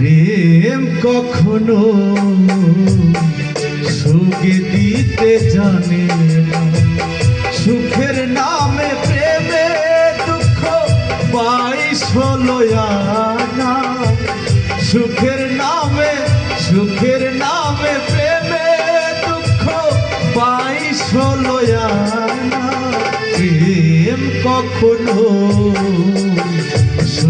প্রেম কখনো সুখে দিতে জানে সুখের নামে প্রেমে দুঃখ বাইশ হলো সুখের নামে সুখের নামে প্রেমে দুঃখ বাইশ হলো আনা প্রেম কখনো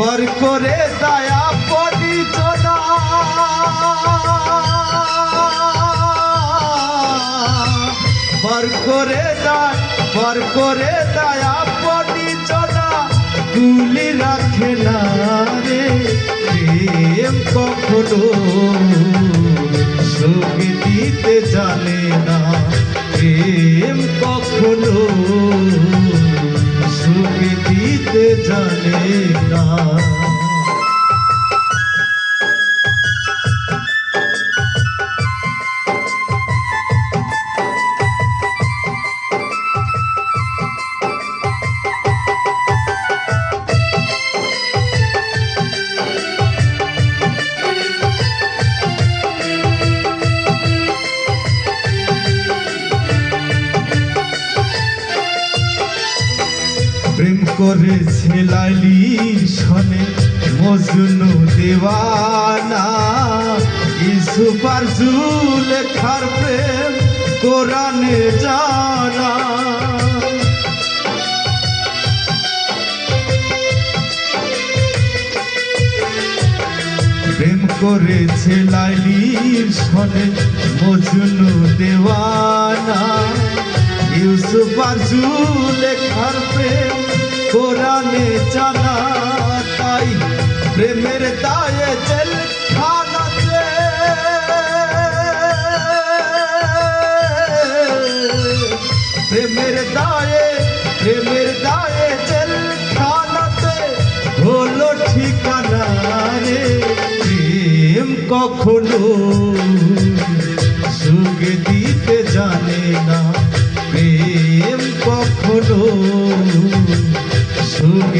পর করে দয়া পরিচনা পর করে দায় পর করে দয়া পরিচনা তুলি রাখে না রে প্রেম কখনো। সুখ দিতে জানে না। করেছে লাইলি শনে মজনু দেওয়ানা। ইসুপার লেখার প্রেম কোরআনে জানা। প্রেম করেছে লাইলির শনে মজনু দেওয়ানা। ইউসুফ আর লেখার প্রেম কোরআনে জানা তাই প্রেমের দায়ে জেল খানাতে। প্রেমের দায়ে প্রেমের দায়ে জেল খানাতে হলো ঠিকানা রে। প্রেম কখনো প্রেম কখনো সুখ